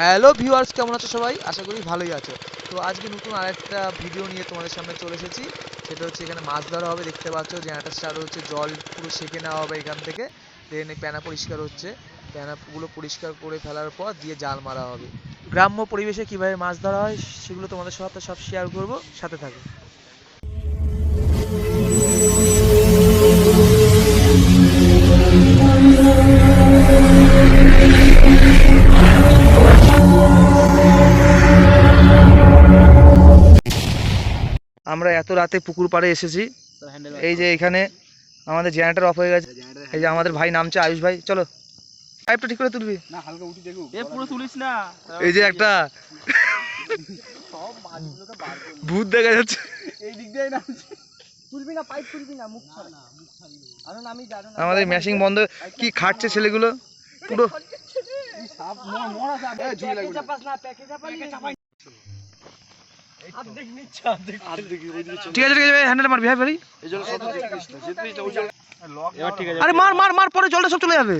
Hello viewers, কেমন আছো সবাই? আশা করি ভালোই আছো। তো আজকে নতুন আরেকটা ভিডিও নিয়ে তোমাদের সামনে চলে এসেছি। সেটা হচ্ছে এখানে মাছ ধরা হবে, দেখতে পাচ্ছ। জেনারেটার স্টার্ট হচ্ছে, জল পুরো সেঁকে নেওয়া হবে এখান থেকে। দেন প্যানা পরিষ্কার হচ্ছে। প্যানাগুলো পরিষ্কার করে ফেলার পর দিয়ে জাল মারা হবে। গ্রাম্য পরিবেশে কীভাবে মাছ ধরা হয়, সেগুলো তোমাদের সাথে সব শেয়ার করব। সাথে থাকো। এত রাতে পুকুর পাড়ে এসেছি। এই যে এখানে আমাদের জেনারেটর অফ হয়ে গেছে। এই যে আমাদের ভাই নামছে আয়ুষ ভাই। চলো। পাইপটা ঠিক করে তুলবি? এ পুরো তুলিস না। এই যে একটা ভূত দেখা যাচ্ছে। এই দিক দিয়ে নামছে। তুলবি না পাইপ তুলবি না মুখ ছাড়া। আরও নামি যা আরও আমাদের ম্যাশিং বন্ধ। কি খাটছে ছেলেগুলো? পুরো সাপ মরা সাপ। এ লাগবে। চাপাস না প্যাকে চাপালি ঠিক আছে ঠিক আছে হ্যান্ডেল হ্যাঁ আরে মার মার মার, পরে জলটা সব চলে যাবে।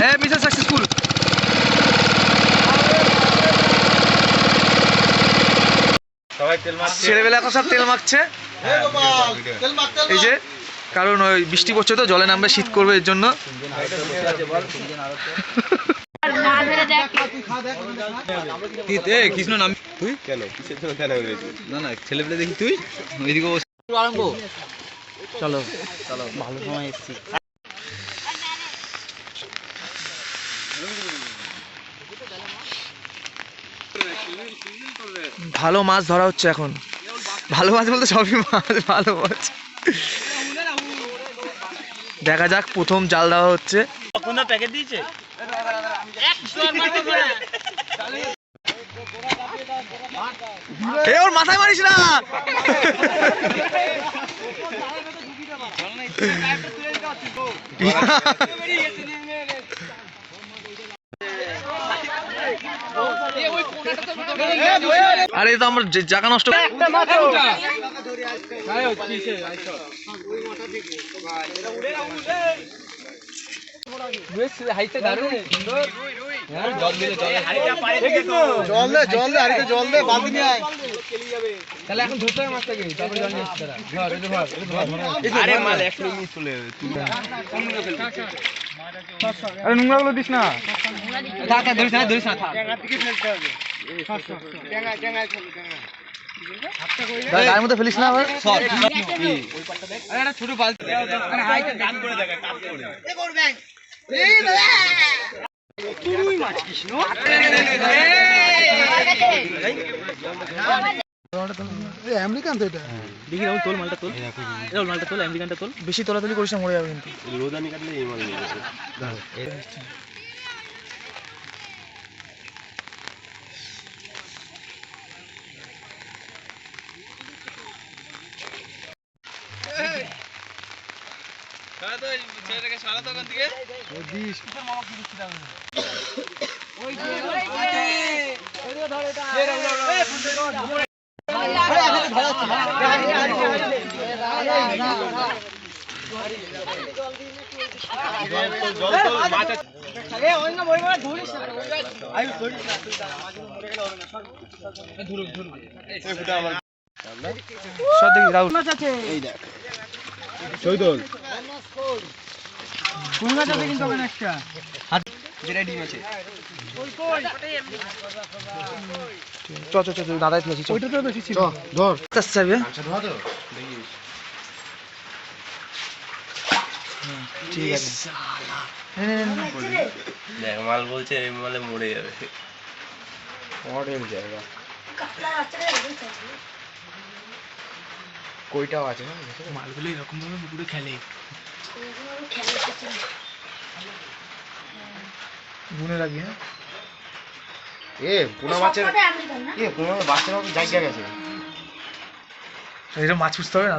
হ্যাঁ ছেলেবেলা সব তেল মাখছে। এই যে, কারণ ওই বৃষ্টি পড়ছে তো, জলে নামবে, শীত করবে এর জন্য। ভালো মাছ ধরা হচ্ছে এখন ভালো মাছ বলতে সবই মাছ ভালো মাছ দেখা যাক, প্রথম জাল দেওয়া হচ্ছে। প্যাকেট দিয়েছে? ওর মাথায় মারিস না। আরে তো আমার জায়গা নষ্ট জল দে জল দে হাড়িতে জল দে বালতি নিয়ে আয়। আরে মাল চলে যাবে তুই আরে দিস না। ধরিস না ধরিস না গায়ের মধ্যে ফেলিস না আবার। দেখি রাহুল তোল মালটা তোল রাহুল মালটা তোল আমেরিকানটা তোল বেশি তোলাতুলি করিস না মরে যাবে কিন্তু। রোদানি কাটলে এই মাল নিয়ে যাবে সব দেখি। রাহুল চৈতল। কোন গাছ কিন্তু ওখানে একটা। চ চ চ চ, দাদাই তুলেছি চ। ওইটা তো বেশি ছিল। ধর। কাছে যাবি? ঠিক আছে। নে, নে, নে, নে। দেখ মাল বলছে এই মালে মরে যাবে। জায়গা। কইটাও আছে না? মালগুলো এরকম ভাবে পুকুরে খেলে। গুনে রাখবি হ্যাঁ? এ পোনা মাছের এ পোনা বাচ্চারা জায়গা গেছে। এটা মাছ পুষতে হবে না?